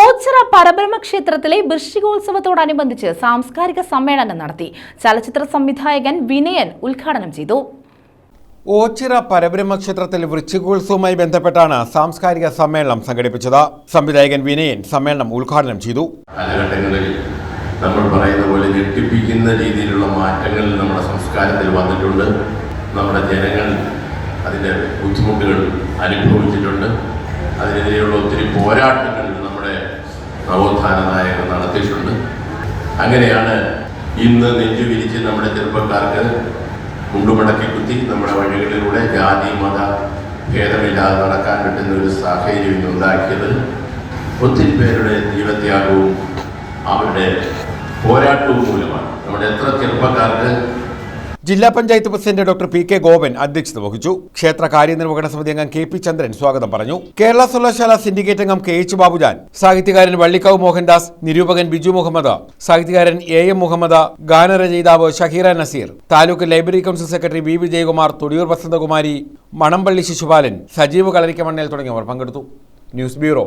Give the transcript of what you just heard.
ഓച്ചിറ പരബ്രഹ്മ ക്ഷേത്രത്തിലെ വൃശ്ചികോത്സവത്തോടനുബന്ധിച്ച് സാംസ്കാരിക സമ്മേളനം നടത്തി. ചലച്ചിത്ര സംവിധായകൻ വിനയൻ ഉദ്ഘാടനം ചെയ്തു. ഓച്ചിറ പരബ്രഹ്മ ക്ഷേത്രത്തിൽ വൃശ്ചികോത്സവവുമായി ബന്ധപ്പെട്ടാണ് സാംസ്കാരിക സമ്മേളനം സംഘടിപ്പിച്ചത്. സംവിധായകൻ വിനയൻ സമ്മേളനം ഉദ്ഘാടനം ചെയ്തു. കാലഘട്ടങ്ങളിൽ നമ്മൾ പറയുന്ന പോലെ ഞെട്ടിപ്പിക്കുന്ന രീതിയിലുള്ള മാറ്റങ്ങൾ നമ്മുടെ സംസ്കാരത്തിൽ വന്നിട്ടുണ്ട്. നമ്മുടെ ജനങ്ങൾ അതിന്റെ ബുദ്ധിമുട്ടുകൾ അനുഭവിച്ചിട്ടുണ്ട്. അതിനെതിരെയുള്ള ഒത്തിരി പോരാട്ടങ്ങൾ നമ്മുടെ നവോത്ഥാന നായകർ നടത്തിയിട്ടുണ്ട്. അങ്ങനെയാണ് ഇന്ന് നെഞ്ചു വിരിച്ച് നമ്മുടെ ചെറുപ്പക്കാർക്ക് മുണ്ടുമടക്കി കുത്തി നമ്മുടെ വഴികളിലൂടെ ജാതി മത ഭേദമില്ലാതെ നടക്കാൻ പറ്റുന്ന ഒരു സാഹചര്യം ഇന്ന് ഉണ്ടാക്കിയത്. ഒത്തിരി പേരുടെ ജീവത്യാഗവും അവരുടെ പോരാട്ടവും മൂലമാണ്. നമ്മുടെ എത്ര ചെറുപ്പക്കാർക്ക് ജില്ലാ panchayat president doctor P K Gopan അധ്യക്ഷത വഹിച്ചു. ക്ഷേത്ര കാര്യനിർവഹണ സമിതി അംഗം കെ പി ചന്ദ്രൻ സ്വാഗതം പറഞ്ഞു. കേരള സർവകലാശാല സിൻഡിക്കേറ്റ് അംഗം കെ എച്ച് ബാബുജാൻ സാഹിത്യകാരൻ വള്ളിക്കാവ് മോഹൻദാസ് നിരൂപകൻ ബിജു മുഹമ്മദ് സാഹിത്യകാരൻ എ എം മുഹമ്മദ് ഗാനരചയിതാവ് Shaheera Nazeer taluk library council secretary V Vijayakumar Thodiyoor Vasanthakumari Manampally Sisupalan Sajeev Kalarikkamannel തുടങ്ങിയവർ പങ്കെടുത്തു. News bureau.